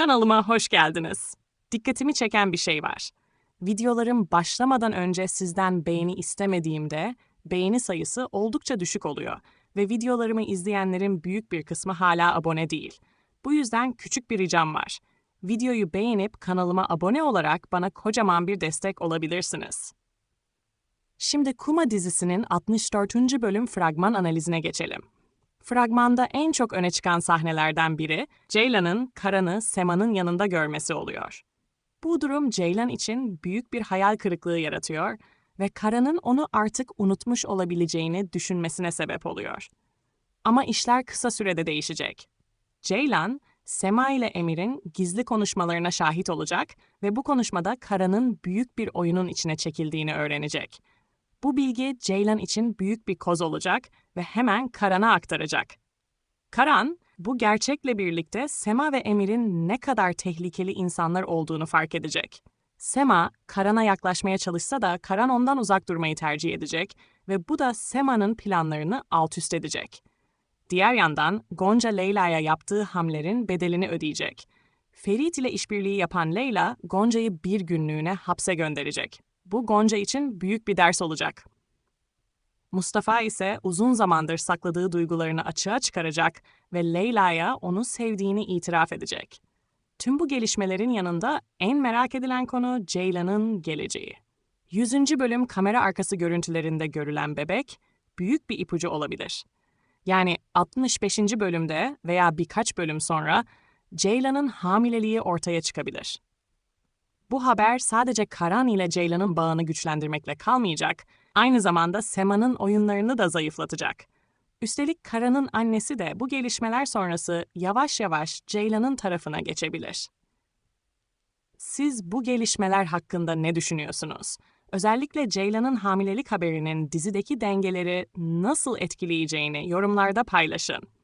Kanalıma hoş geldiniz. Dikkatimi çeken bir şey var. Videolarım başlamadan önce sizden beğeni istemediğimde beğeni sayısı oldukça düşük oluyor ve videolarımı izleyenlerin büyük bir kısmı hala abone değil. Bu yüzden küçük bir ricam var. Videoyu beğenip kanalıma abone olarak bana kocaman bir destek olabilirsiniz. Şimdi Kuma dizisinin 64. bölüm fragman analizine geçelim. Fragmanda en çok öne çıkan sahnelerden biri, Ceylan'ın Karan'ı Sema'nın yanında görmesi oluyor. Bu durum Ceylan için büyük bir hayal kırıklığı yaratıyor ve Karan'ın onu artık unutmuş olabileceğini düşünmesine sebep oluyor. Ama işler kısa sürede değişecek. Ceylan, Sema ile Emir'in gizli konuşmalarına şahit olacak ve bu konuşmada Karan'ın büyük bir oyunun içine çekildiğini öğrenecek. Bu bilgi Ceylan için büyük bir koz olacak ve hemen Karan'a aktaracak. Karan, bu gerçekle birlikte Sema ve Emir'in ne kadar tehlikeli insanlar olduğunu fark edecek. Sema, Karan'a yaklaşmaya çalışsa da Karan ondan uzak durmayı tercih edecek ve bu da Sema'nın planlarını alt üst edecek. Diğer yandan Gonca Leyla'ya yaptığı hamlerin bedelini ödeyecek. Ferit ile işbirliği yapan Leyla, Gonca'yı bir günlüğüne hapse gönderecek. Bu Gonca için büyük bir ders olacak. Mustafa ise uzun zamandır sakladığı duygularını açığa çıkaracak ve Leyla'ya onu sevdiğini itiraf edecek. Tüm bu gelişmelerin yanında en merak edilen konu Ceylan'ın geleceği. 100. bölüm kamera arkası görüntülerinde görülen bebek büyük bir ipucu olabilir. Yani 65. bölümde veya birkaç bölüm sonra Ceylan'ın hamileliği ortaya çıkabilir. Bu haber sadece Karan ile Ceylan'ın bağını güçlendirmekle kalmayacak, aynı zamanda Sema'nın oyunlarını da zayıflatacak. Üstelik Karan'ın annesi de bu gelişmeler sonrası yavaş yavaş Ceylan'ın tarafına geçebilir. Siz bu gelişmeler hakkında ne düşünüyorsunuz? Özellikle Ceylan'ın hamilelik haberinin dizideki dengeleri nasıl etkileyeceğini yorumlarda paylaşın.